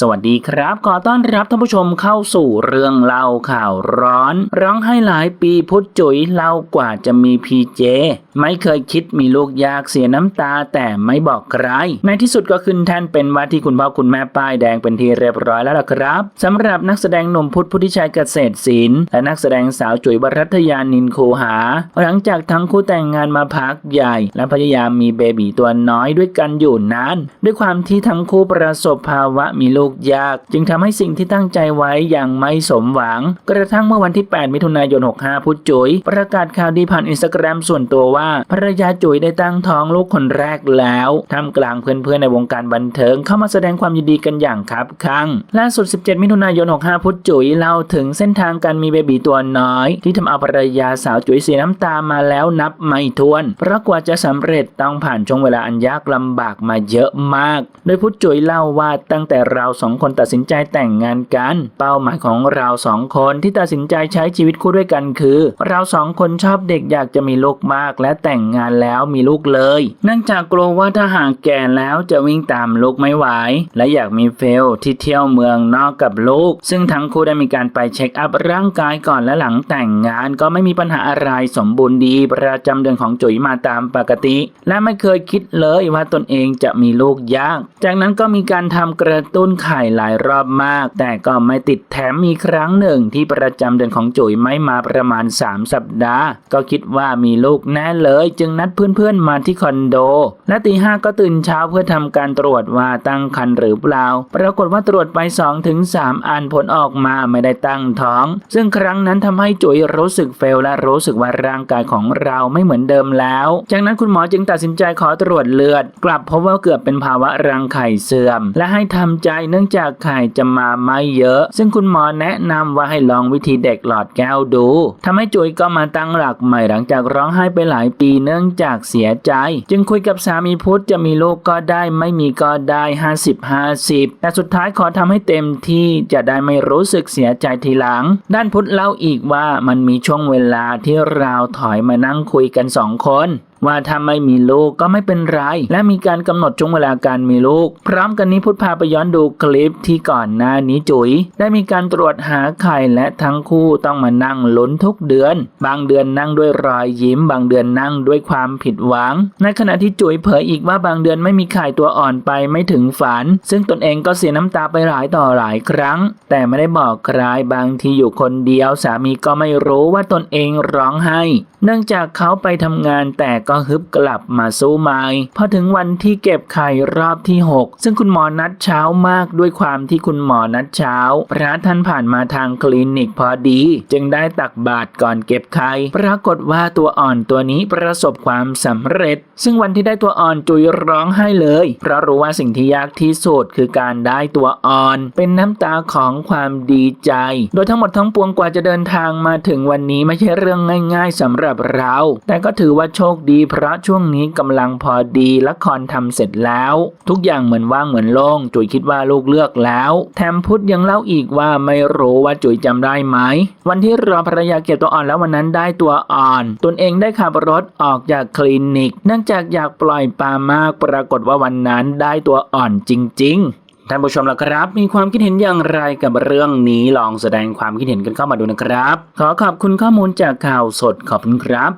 สวัสดีครับ ขอต้อนรับท่านผู้ชมเข้าสู่เรื่องเล่าข่าวร้อน ร้องให้หลายปีพุทธจุ๋ยเล่ากว่าจะมีพีเจ ไม่เคยคิดมีลูกยากเสียน้ำตาแต่ไม่บอกใคร ในที่สุดก็ขึ้นแท่นเป็นว่าที่คุณพ่อคุณแม่ป้ายแดงเป็นที่เรียบร้อยแล้วล่ะครับสำหรับนักแสดงหนุ่มพุทธพุทธิชัยเกษตรศิลป์และนักแสดงสาวจุ๋ยวรัตยานินโคหา หลังจากทั้งคู่แต่งงานมาพักใหญ่ และพยายามมีเบบีตัวน้อยด้วยกันอยู่นานด้วยความที่ทั้งคู่ประสบภาวะมีลูกยาก จึงทำให้สิ่งที่ตั้งใจไว้อยังไม่สมหวัง กระทั่งเมื่อวันที่ 8 มิถุนายน 65 พุธจุ๋ย ประกาศข่าวดีผ่านอินสตาแกรมส่วนตัวว่าภรรยาจุ๋ยได้ตั้งท้องลูกคนแรกแล้วท่ามกลางเพื่อนๆในวงการบันเทิงเข้ามาแสดงความยินดีกันอย่างคับคั่งล่าสุด 17 มิถุนายน 65 พุธจุ๋ยเล่าถึงเส้นทางการมีเบบีตัวน้อย ที่ทำเอาภรรยาสาวจุ๋ยเสียน้ำตามาแล้วนับไม่ถ้วน เพราะกว่าจะสำเร็จต้องผ่านช่วงเวลาอันยากลำบากมาเยอะมาก โดยพุทธจุ๋ยเล่าว่าตั้งแต่เราสองคนตัดสินใจแต่งงานกัน เป้าหมายของเราสองคนที่ตัดสินใจใช้ชีวิตคู่ด้วยกันคือ เราสองคนชอบเด็กอยากจะมีลูกมาก และแต่งงานแล้วมีลูกเลยเนื่องจากกลัวว่าถ้าหากแก่แล้วจะวิ่งตามลูกไม่ไหวและอยากมีเฟลที่เที่ยวเมืองนอกกับลูก ซึ่งทั้งคู่ได้มีการไปเช็คอัพร่างกายก่อนและหลังแต่งงานก็ไม่มีปัญหาอะไรสมบูรณ์ดี ประจำเดือนของจุ๋ยมาตามปกติ และไม่เคยคิดเลยว่าตนเองจะมีลูกยาก จากนั้นก็มีการทำกระตุ้นไขหลายรอบมาก แต่ก็ไม่ติดแถมมีครั้งหนึ่งที่ประจำเดือนของจุ๋ยไม่มาประมาณ 3 สัปดาห์ ก็คิดว่ามีลูกแน่เลย จึงนัดเพื่อนๆมาที่คอนโด และตีห้าก็ตื่นเช้าเพื่อทำการตรวจว่าตั้งครรภ์หรือเปล่า ปรากฏว่าตรวจไป2-3ถึง3อันผลออกมาไม่ได้ตั้งท้อง ซึ่งครั้งนั้นทำให้จุ๋ยรู้สึกเฟลและรู้สึกว่าร่างกายของเราไม่เหมือนเดิมแล้ว จากนั้นคุณหมอจึงตัดสินใจขอตรวจเลือด กลับพบว่าเกือบเป็นภาวะรังไข่เสื่อม และให้ทำใจเนื่องจากไข่จะมาไม่เยอะ ซึ่งคุณหมอแนะนำว่าให้ลองวิธีเด็กหลอดแก้วดูทำให้จุ๋ยก็มาตั้งหลักใหม่หลังจากร้องไห้ไปหลายปีเนื่องจากเสียใจ จึงคุยกับสามีพุทธจะมีลูกก็ได้ไม่มีก็ได้ 50 50 แต่สุดท้ายขอทำให้เต็มที่จะได้ไม่รู้สึกเสียใจทีหลัง ด้านพุทธเล่าอีกว่ามันมีช่วงเวลาที่เราถอยมานั่งคุยกันสองคน ว่าถ้าไม่มีลูกก็ไม่เป็นไร และมีการกำหนดช่วงเวลาการมีลูก พร้อมกันนี้พุทธพาไปย้อนดูคลิปที่ก่อนหน้านี้จุ๋ย ได้มีการตรวจหาไข่และทั้งคู่ต้องมานั่งลุ้นทุกเดือน บางเดือนนั่งด้วยรอยยิ้ม บางเดือนนั่งด้วยความผิดหวัง ในขณะที่จุ๋ยเผยอีกว่าบางเดือนไม่มีไข่ตัวอ่อนไปไม่ถึงฝัน ซึ่งตนเองก็เสียน้ำตาไปหลายต่อหลายครั้ง แต่ไม่ได้บอกใครบางทีอยู่คนเดียวสามีก็ไม่รู้ว่าตนเองร้องไห้ เนื่องจากเขาไปทำงานแต่ก็ฮึบกลับมาสู้ไม้พอถึงวันที่เก็บไข่รอบที่ 6 ซึ่งคุณหมอนัดเช้ามากด้วยความที่คุณหมอนัดเช้า พระท่านผ่านมาทางคลินิกพอดี จึงได้ตักบาตรก่อนเก็บไข่ปรากฏว่าตัวอ่อนตัวนี้ประสบความสำเร็จ ซึ่งวันที่ได้ตัวอ่อนจุยร้องไห้เลย เพราะรู้ว่าสิ่งที่ยากที่สุดคือการได้ตัวอ่อน เป็นน้ำตาของความดีใจ โดยทั้งหมดทั้งปวงกว่าจะเดินทางมาถึงวันนี้ไม่ใช่เรื่องง่าย ๆสำหรับเรา แต่ก็ถือว่าโชคดีดีเพราะช่วงนี้กำลังพอดีละครทำเสร็จแล้ว ทุกอย่างเหมือนว่างเหมือนโล่งจุ๋ยคิดว่าลูกเลือกแล้ว แถมพุทธยังเล่าอีกว่าไม่รู้ว่าจุ๋ยจำได้ไหม วันที่รอภรรยาเก็บตัวอ่อนแล้ววันนั้นได้ตัวอ่อน ตนเองได้ขับรถออกจากคลินิก เนื่องจากอยากปล่อยปลามากปรากฏว่าวันนั้นได้ตัวอ่อนจริง ๆท่านผู้ชมล่ะครับ มีความคิดเห็นอย่างไรกับเรื่องนี้ลองแสดงความคิดเห็นกันเข้ามาดูนะครับ ขอขอบคุณข้อมูลจากข่าวสดขอบคุณครับ